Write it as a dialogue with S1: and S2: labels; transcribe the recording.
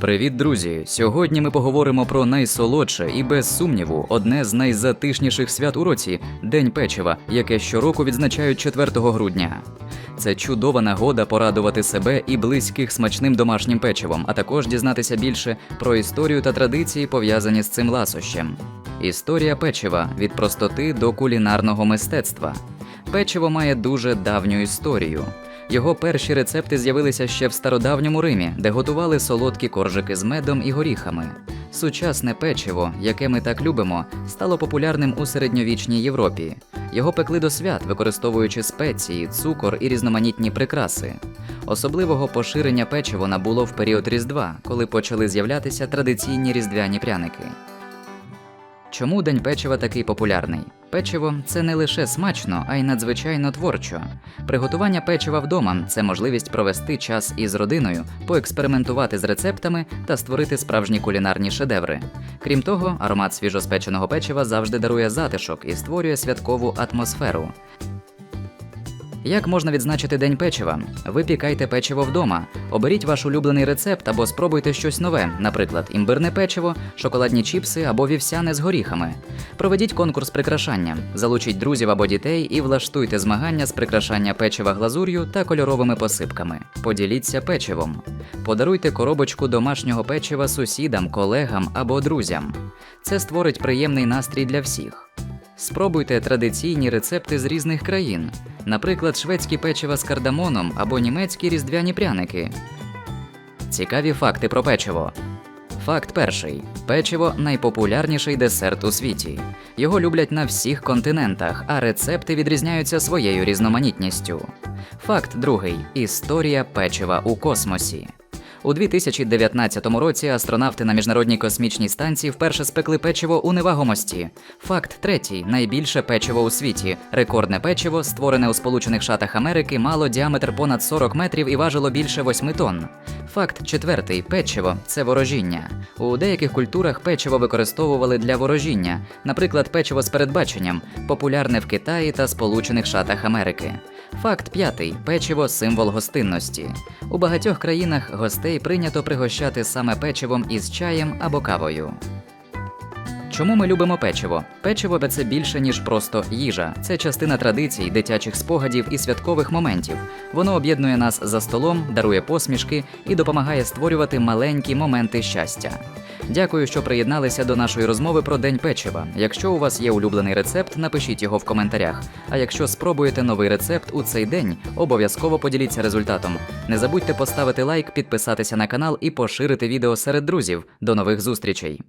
S1: Привіт, друзі! Сьогодні ми поговоримо про найсолодше і без сумніву одне з найзатишніших свят у році День печива, яке щороку відзначають 4 грудня. Це чудова нагода порадувати себе і близьких смачним домашнім печивом, а також дізнатися більше про історію та традиції, пов'язані з цим ласощем. Історія печива від простоти до кулінарного мистецтва. Печиво має дуже давню історію. Його перші рецепти з'явилися ще в стародавньому Римі, де готували солодкі коржики з медом і горіхами. Сучасне печиво, яке ми так любимо, стало популярним у середньовічній Європі. Його пекли до свят, використовуючи спеції, цукор і різноманітні прикраси. Особливого поширення печиво набуло в період Різдва, коли почали з'являтися традиційні різдвяні пряники. Чому День печива такий популярний? Печиво це не лише смачно, а й надзвичайно творчо. Приготування печива вдома це можливість провести час із родиною, поекспериментувати з рецептами та створити справжні кулінарні шедеври. Крім того, аромат свіжоспеченого печива завжди дарує затишок і створює святкову атмосферу. Як можна відзначити день печива? Випікайте печиво вдома, оберіть ваш улюблений рецепт або спробуйте щось нове, наприклад, імбирне печиво, шоколадні чіпси або вівсяне з горіхами. Проведіть конкурс прикрашання, залучіть друзів або дітей і влаштуйте змагання з прикрашання печива глазур'ю та кольоровими посипками. Поділіться печивом. Подаруйте коробочку домашнього печива сусідам, колегам або друзям. Це створить приємний настрій для всіх. Спробуйте традиційні рецепти з різних країн, наприклад, шведські печива з кардамоном або німецькі різдвяні пряники. Цікаві факти про печиво. Факт перший: печиво найпопулярніший десерт у світі. Його люблять на всіх континентах, а рецепти відрізняються своєю різноманітністю. Факт другий: історія печива у космосі. У 2019 році астронавти на міжнародній космічній станції вперше спекли печиво у невагомості. Факт третій: найбільше печиво у світі. Рекордне печиво, створене у Сполучених Штатах Америки, мало діаметр понад 40 метрів і важило більше 8 тонн. Факт четвертий: печиво це ворожіння. У деяких культурах печиво використовували для ворожіння, наприклад, печиво з передбаченням, популярне в Китаї та Сполучених Штатах Америки. Факт п'ятий: печиво символ гостинності. У багатьох країнах гостей прийнято пригощати саме печивом із чаєм або кавою. Чому ми любимо печиво? Печиво це більше ніж просто їжа. Це частина традицій, дитячих спогадів і святкових моментів. Воно об'єднує нас за столом, дарує посмішки і допомагає створювати маленькі моменти щастя. Дякую, що приєдналися до нашої розмови про День печива. Якщо у вас є улюблений рецепт, напишіть його в коментарях. А якщо спробуєте новий рецепт у цей день, обов'язково поділіться результатом. Не забудьте поставити лайк, підписатися на канал і поширити відео серед друзів. До нових зустрічей!